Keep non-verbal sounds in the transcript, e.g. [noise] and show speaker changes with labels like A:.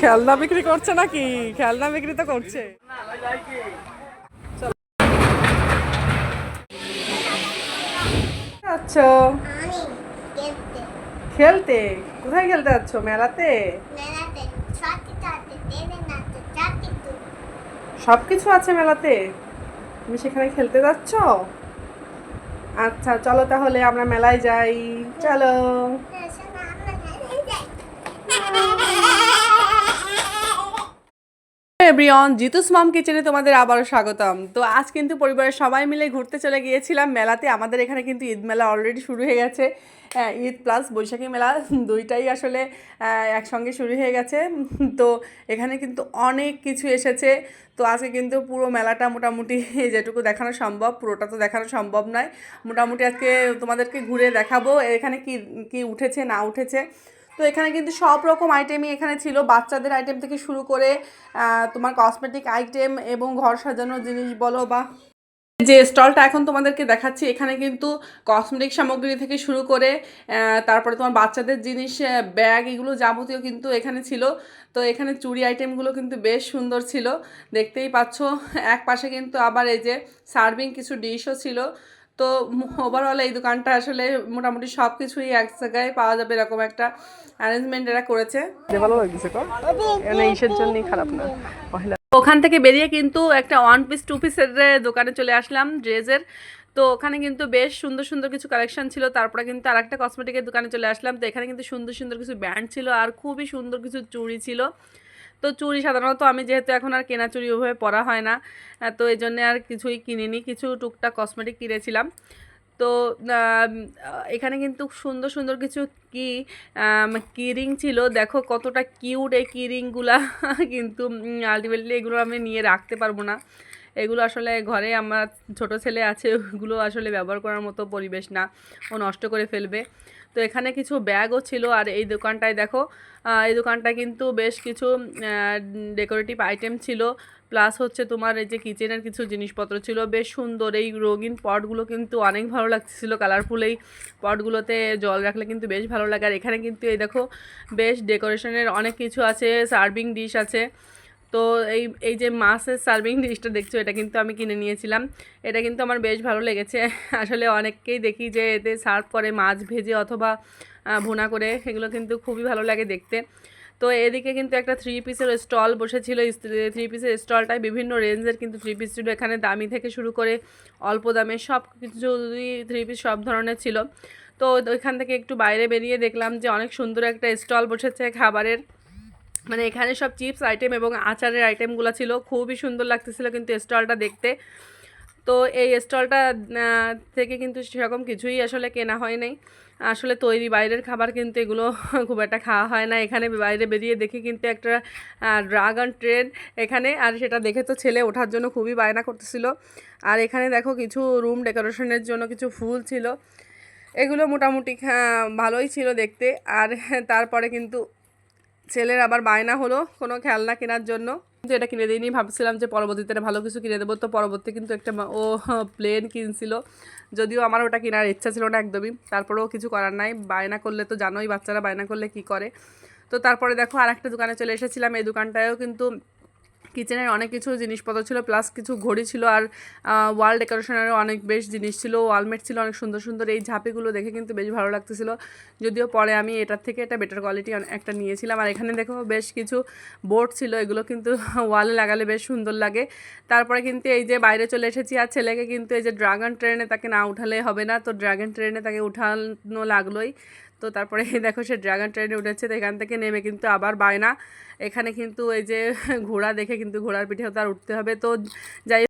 A: খেলনা বিক্রি করছে নাকি? খেলনা বিক্রি তো করছে।
B: খেলতে?
A: কোথায় খেলতে যাচ্ছ? মেলাতে? সব কিছু আছে মেলাতে? তুমি সেখানে খেলতে যাচ্ছ? আচ্ছা চলো তাহলে আমরা মেলায় যাই। চলো
B: শোনা আমরা মেলায় যাই
A: এভরিওয়ান, জিতুস মাম কিচেনে তোমাদের আবারও স্বাগতম। তো আজ কিন্তু পরিবারের সবাই মিলে ঘুরতে চলে গিয়েছিলাম মেলাতে। আমাদের এখানে কিন্তু ঈদ মেলা অলরেডি শুরু হয়ে গেছে। ঈদ প্লাস বৈশাখী মেলা [laughs] দুইটাই আসলে একসঙ্গে শুরু হয়ে গেছে। [laughs] তো এখানে কিন্তু অনেক কিছু এসেছে। তো আজকে কিন্তু পুরো মেলাটা মোটামুটি [laughs] যেটুকু দেখানো সম্ভব, পুরোটা তো দেখানো সম্ভব নয়। মোটামুটি আজকে তোমাদেরকে ঘুরে দেখাবো। এখানে কি কি উঠেছে, না উঠেছে। তো এখানে কিন্তু সব রকম আইটেমই এখানে ছিল। বাচ্চাদের আইটেম থেকে শুরু করে তোমার কসমেটিক আইটেম এবং ঘর সাজানোর জিনিস বলো বা যে স্টলটা এখন তোমাদেরকে দেখাচ্ছি, এখানে কিন্তু কসমেটিক সামগ্রী থেকে শুরু করে তারপরে তোমার বাচ্চাদের জিনিস ব্যাগ এগুলো যাবতীয় কিন্তু এখানে ছিল। তো এখানে চুড়ি আইটেমগুলো কিন্তু বেশ সুন্দর ছিল। দেখতেই পাচ্ছ এক পাশে কিন্তু আবার এই যে সার্ভিং কিছু ডিশও ছিল। তো ওভারঅল এই দোকানটা আসলে মোটামুটি সব কিছুই এক জায়গায় পাওয়া যাবে এরকম একটা অ্যারেঞ্জমেন্ট এরা করেছে। ভালো লাগছে মানে ইসের জন্যই খারাপ না। ওখান থেকে বেরিয়ে কিন্তু একটা ওয়ান পিস টু পিসের দোকানে চলে আসলাম ড্রেসের। তো ওখানে কিন্তু বেশ সুন্দর সুন্দর কিছু কালেকশন ছিল। তারপরে কিন্তু আর একটা কসমেটিকের দোকানে চলে আসলাম। তো এখানে কিন্তু সুন্দর সুন্দর কিছু ব্যান্ড ছিল আর খুবই সুন্দর কিছু চুড়ি ছিল। তো চুড়ি সাধারণত আমি যেহেতু এখন আর কেনা চুড়ি ওভাবে পরা হয় না তো এই জন্যে আর কিছুই কিনিনি, কিছু টুকটাক কসমেটিক কিনেছিলাম। তো এখানে কিন্তু সুন্দর সুন্দর কিছু কি কিরিং ছিল, দেখো কতটা কিউট এই কিরিংগুলা [laughs] কিন্তু আলটিমেটলি এগুলো আমি নিয়ে রাখতে পারব না। এগুলো আসলে ঘরে আমার ছোট ছেলে আছে, ওগুলো আসলে ব্যবহার করার মতো পরিবেশ না। ও নষ্ট করে ফেলবে। তো এখানে কিছু ব্যাগও ছিল আর এই দোকানটায় দেখো এই দোকানটায় কিন্তু বেশ কিছু ডেকোরেটিভ আইটেম ছিল। প্লাস হচ্ছে তোমার এই যে কিচেনের কিছু জিনিসপত্র ছিল, বেশ সুন্দর। এই রঙিন পটগুলো কিন্তু অনেক ভালো লাগছিল কালারফুল এই পটগুলোতে। জল রাখলে কিন্তু বেশ ভালো লাগে। আর এখানে কিন্তু এই দেখো, বেশ ডেকোরেশনের অনেক কিছু আছে সার্ভিং ডিশ আছে। তো এই এই যে মাছের সার্ভিং ডিশটা দেখছ, এটা কিন্তু আমি কিনে নিয়েছিলাম। এটা কিন্তু আমার বেশ ভালো লেগেছে। [laughs] আসলে অনেককেই দেখি যে এতে সার্ভ করে মাছ ভেজে অথবা ভুনা করে। এগুলো কিন্তু খুবই ভালো লাগে দেখতে। তো এদিকে কিন্তু একটা থ্রি পিসের স্টল বসেছিল। থ্রি পিসের স্টলটায় বিভিন্ন রেঞ্জের কিন্তু থ্রি পিস ছিল। এখানে দামি থেকে শুরু করে অল্প দামে সব কিছু থ্রি পিস সব ধরনের ছিল। তো ওইখান থেকে একটু বাইরে বেরিয়ে দেখলাম যে অনেক সুন্দর একটা স্টল বসেছে খাবারের। মানে এখানে সব চিপস আইটেম এবং আচারের আইটেমগুলো ছিল। খুবই সুন্দর লাগতেছিল কিন্তু স্টলটা দেখতে। তো এই স্টলটা থেকে কিন্তু সেরকম কিছুই আসলে কেনা হয় নাই। আসলে তৈরি বাইরের খাবার কিন্তু এগুলো [laughs] খুব একটা খাওয়া হয় না। এখানে বাইরে বেরিয়ে দেখি কিন্তু একটা ড্রাগন ট্রেন এখানে। আর সেটা দেখে তো ছেলে ওঠার জন্য খুবই বায়না করতেছিল। আর এখানে দেখো কিছু রুম ডেকোরেশনের জন্য কিছু ফুল ছিল। এগুলো মোটামুটি ভালোই ছিল দেখতে। আর [laughs] তারপরে কিন্তু ছেলের আবার বায়না হলো কোনো খেলনা কেনার জন্য। কিন্তু এটা কিনে দিইনি, ভাবছিলাম যে পরবর্তীতে ভালো কিছু কিনে দেবো। তো পরবর্তী কিন্তু একটা ও প্লেন কিনছিল। যদিও আমার ওটা কেনার ইচ্ছা ছিল না একদমই। তারপরেও কিছু করার নাই। বায়না করলে তো জানোই বাচ্চারা বায়না করলে কি করে। তো তারপরে দেখো আর একটা দোকানে চলে এসেছিলাম। এই দোকানটায়ও কিন্তু কিচেনের অনেক কিছু জিনিসপত্র ছিল প্লাস কিছু ঘড়ি ছিল আর ওয়াল ডেকোরেশনেরও অনেক বেশ জিনিস ছিল ওয়ালমেট ছিল, অনেক সুন্দর সুন্দর। এই ঝাঁপিগুলো দেখে কিন্তু বেশ ভালো লাগতেছিল। যদিও পরে আমি এটার থেকে একটা বেটার কোয়ালিটি একটা নিয়েছিলাম। আর এখানে দেখো বেশ কিছু বোর্ড ছিল, এগুলো কিন্তু [laughs] ওয়ালে লাগালে বেশ সুন্দর লাগে। তারপরে কিন্তু এই যে বাইরে চলে এসেছি আর ছেলেকে কিন্তু এই যে ড্রাগন ট্রেনে তাকে না উঠালে হবে না। তো ড্রাগন ট্রেনে তাকে উঠানো লাগলোই। তো তারপরে [laughs] দেখো সে ড্রাগন ট্রেনে উঠেছে তো এখান থেকে নেমে কিন্তু আবার বায়না। এখানে কিন্তু এই যে [laughs] ঘোড়া দেখে কিন্তু ঘোড়ার পিঠেও তার উঠতে হবে। তো যাই